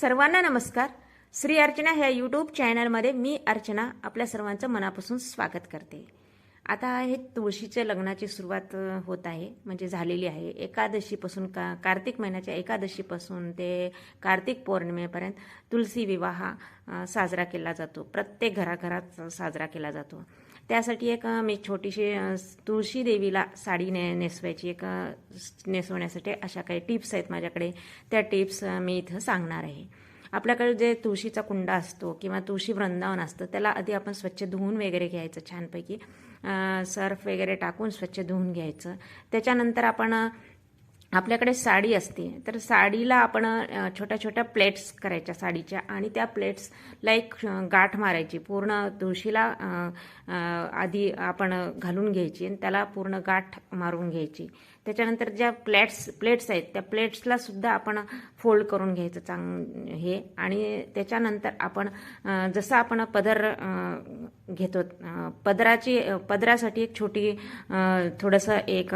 सर्वांना नमस्कार. श्री अर्चना ह्या यूट्यूब चॅनलमध्ये मी अर्चना आपल्या सर्वांचं मनापासून स्वागत करते. आता हे तुळशीच्या लग्नाची सुरुवात होत आहे. म्हणजे झालेली आहे. एकादशीपासून का कार्तिक महिन्याच्या एकादशीपासून ते कार्तिक पौर्णिमेपर्यंत तुलसी विवाह साजरा केला जातो. प्रत्येक घराघरात साजरा केला जातो. त्यासाठी एक मी छोटीशी तुळशी देवीला साडी ने नेसवायची. एक नेसवण्यासाठी अशा काही टिप्स आहेत माझ्याकडे. त्या टिप्स मी इथं सांगणार आहे. आपल्याकडे जे तुळशीचा कुंडा असतो किंवा तुळशी वृंदावन असतं त्याला आधी आपण स्वच्छ धुवून वगैरे घ्यायचं छानपैकी. सर्फ वगैरे टाकून स्वच्छ धुवून घ्यायचं. त्याच्यानंतर आपण आपल्याकडे साडी असते तर साडीला आपण छोट्या छोट्या प्लेट्स करायच्या साडीच्या आणि त्या प्लेट्सला एक गाठ मारायची. पूर्ण तुळशीला आधी आपण घालून घ्यायची आणि त्याला पूर्ण गाठ मारून घ्यायची. त्याच्यानंतर ज्या प्लेट्स प्लेट्स आहेत त्या प्लेट्सला सुद्धा आपण फोल्ड करून घ्यायचं चांग हे आणि त्याच्यानंतर आपण जसं आपण पदर घेतो पदराची पदरासाठी एक छोटी थोडंसं एक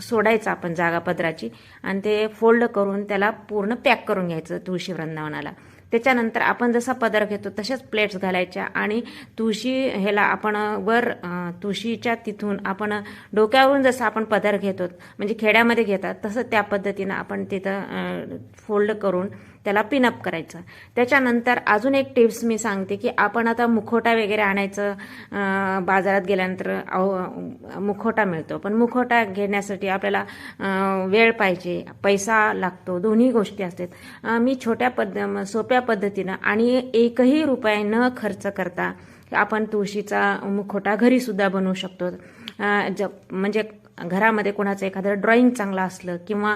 सोडायचं आपण जागा पदराची आणि ते फोल्ड करून त्याला पूर्ण पॅक करून घ्यायचं तुळशी वृंदावनाला. त्याच्यानंतर आपण जसा पदर घेतो तशाच प्लेट्स घालायच्या. आणि तुळशी ह्याला आपण वर तुळशीच्या तिथून आपण डोक्यावरून जसं आपण पदर घेतो म्हणजे खेड्यामध्ये घेतात तसं त्या पद्धतीनं आपण तिथं फोल्ड करून त्याला पिनअप करायचं. त्याच्यानंतर अजून एक टिप्स मी सांगते की आपण आता मुखोटा वगैरे आणायचं बाजारात गेल्यानंतर अहो, मुखोटा मिळतो. पण मुखोटा घेण्यासाठी आपल्याला वेळ पाहिजे पैसा लागतो दोन्ही गोष्टी असतात. मी छोट्या पद्ध सोप्या पद्धतीनं आणि एकही रुपया न खर्च करता आपण तुळशीचा मुखोटा घरी सुद्धा बनवू शकतो. ज म्हणजे घरामध्ये कोणाचं एखादं ड्रॉइंग चांगलं असलं किंवा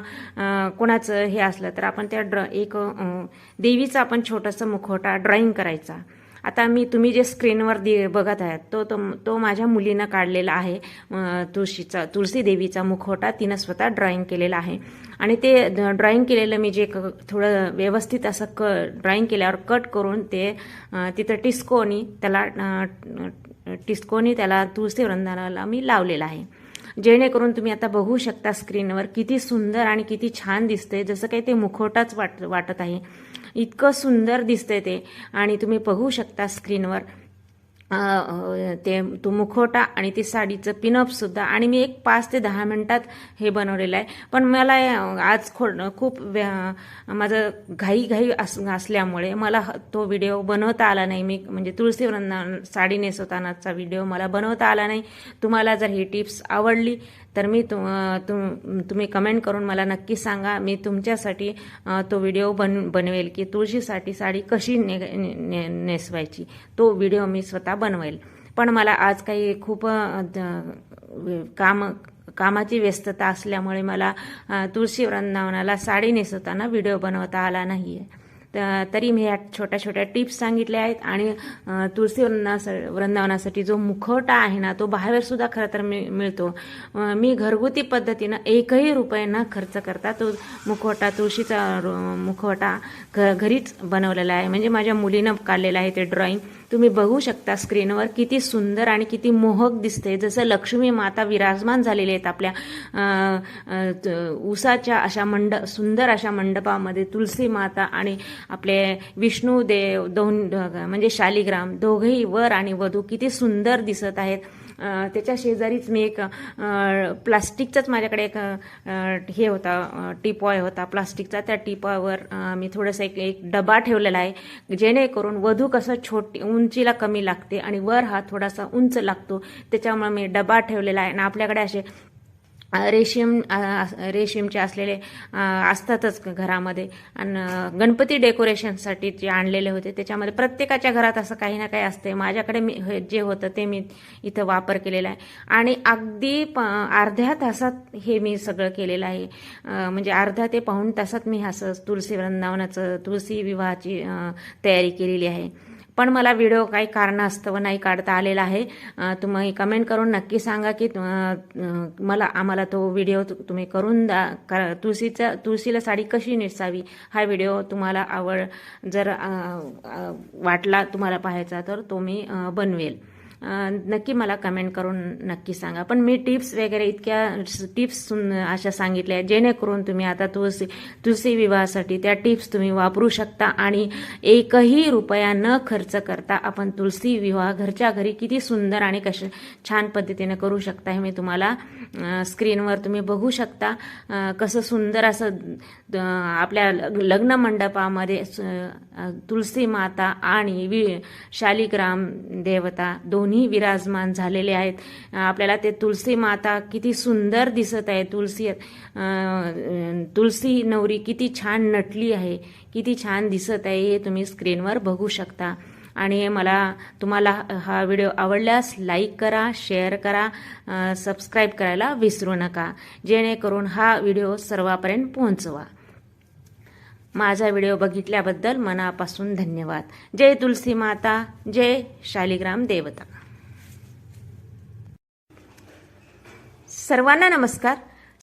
कोणाचं हे असलं तर आपण त्या ड्रॉ एक देवीचा आपण छोटंसं मुखवटा ड्रॉइंग करायचा. आता मी तुम्ही जे स्क्रीनवर दि बघत आहात तो तो तो माझ्या मुलीनं काढलेला आहे. तुळशीचा तुळशी देवीचा मुखवटा तिनं स्वतः ड्रॉइंग केलेला आहे. आणि ते ड्रॉइंग केलेलं मी जे क- थोडं व्यवस्थित असं क ड्रॉइंग केल्यावर कट करून ते तिथं टिस्कोनी त्याला टिस्कोनी त्याला तुळशी वृंदाला मी लावलेला आहे. जेणेकरून तुम्ही आता बघू शकता स्क्रीनवर किती सुंदर आणि किती छान दिसते जसं काही ते मुखवटाच वाट वाटत आहे. इतकं सुंदर दिसते ते. आणि तुम्ही बघू शकता स्क्रीनवर. ते तो मुखवटा आणि ती साडीचं पिनअपसुद्धा आणि मी एक पाच ते दहा मिनटात हे बनवलेलं आहे. पण मला आज खो खूप माझं घाई घाई अस असल्यामुळे मला ह- तो व्हिडिओ बनवता आला नाही. मी म्हणजे तुळशी वृंदावन साडी नेसवतानाचा व्हिडिओ मला बनवता आला नाही. तुम्हाला जर ही टिप्स आवडली तर मी तु तुम तुम्ही कमेंट करून मला नक्की सांगा. मी तुमच्यासाठी तो व्हिडिओ बन बनवेल की तुळशीसाठी साडी कशी ने, ने नेसवायची. तो व्हिडिओ मी स्वतः बनवेल. पण मला आज काही खूप द- काम कामाची व्यस्तता असल्यामुळे मला तुळशी वृंदावनाला साडी नेसवताना व्हिडिओ बनवता आला नाही आहे तरी मी ह्या छोट्या छोट्या टिप्स सांगितल्या आहेत. आणि तुळशी वृंदावनासाठी जो मुखवटा आहे ना तो बाहेर सुद्धा खरं तर मिळ मिळतो. मी घरगुती पद्धतीनं एकही रुपये न खर्च करता तो मुखवटा तुळशीचा रो- मुखवटा घ घरीच बनवलेला आहे. म्हणजे माझ्या मुलीनं काढलेलं आहे ते ड्रॉईंग तुम्ही बघू शकता स्क्रीनवर किती सुंदर आणि किती मोहक दिसते जसं लक्ष्मी माता विराजमान झालेले आहेत आपल्या उसाच्या अशा मंड सुंदर अशा मंडपामध्ये तुलसी माता आणि आपले विष्णू देव दोन म्हणजे शालिग्राम दोघेही वर आणि वधू किती सुंदर दिसत आहेत. त्याच्या शेजारीच मी एक प्लास्टिकचाच माझ्याकडे एक हे होता टिपॉय होता. प्लास्टिकचा त्या टिपॉयवर मी थोडंसं एक एक डबा ठेवलेला आहे जेणेकरून वधू कसं छोटी उंचीला कमी लागते आणि वर हा थोडासा उंच लागतो. त्याच्यामुळे मी डबा ठेवलेला आहे आणि आपल्याकडे असे रेशीम रेशीमचे असलेले असतातच घरामध्ये. आणि गणपती डेकोरेशनसाठी जे आणलेले होते त्याच्यामध्ये प्रत्येकाच्या घरात असं काही ना काही असते माझ्याकडे मी हे जे होतं ते मी इथं वापर केलेला आहे. आणि अगदी प अर्ध्या तासात हे मी सगळं केलेलं आहे. म्हणजे अर्धा ते पाऊण तासात मी असं तुलसी वृंदावनाचं तुळशी विवाहाची तयारी केलेली आहे. पण मला व्हिडिओ काही कारणास्तव नाही काढता आलेला आहे. तुम्ही कमेंट करून नक्की सांगा की मला आम्हाला तो व्हिडिओ तु- तुम्ही करून दा का- तुळशीचा तुळशीला साडी कशी नेसावी? हा व्हिडिओ तुम्हाला आवड जर वाटला तुम्हाला पाहायचा तर तो मी बनवेल. नक्की मला कमेंट करून नक्की सांगा. पण मी टिप्स वगैरे इतक्या टिप्स अशा सांगितल्या जेणेकरून तुम्ही आता तुळशी तुळशी विवाहासाठी त्या टिप्स तुम्ही वापरू शकता आणि एकही रुपया न खर्च करता आपण तुळशी विवाह घरच्या घरी किती सुंदर आणि कशा छान पद्धतीने करू शकता हे मी तुम्हाला स्क्रीनवर तुम्ही बघू शकता. कसं सुंदर असं आपल्या लग्न मंडपामध्ये स- तुळशी माता आणि वि शालिग्राम देवता दोन्ही विराजमान झालेले आहेत. आपल्याला ते तुलसी माता किती सुंदर दिसत आहे. तुलसी तुलसी नवरी किती छान नटली आहे. किती छान दिसत आहे हे तुम्ही स्क्रीनवर बघू शकता. आणि मला तुम्हाला हा व्हिडिओ आवडल्यास लाईक करा शेअर करा सबस्क्राईब करायला विसरू नका. जेणेकरून हा व्हिडिओ सर्वापर्यंत पोहोचवा. माझा व्हिडिओ बघितल्याबद्दल मनापासून धन्यवाद. जय तुलसी माता जय शालिग्राम देवता. सर्वांना नमस्कार.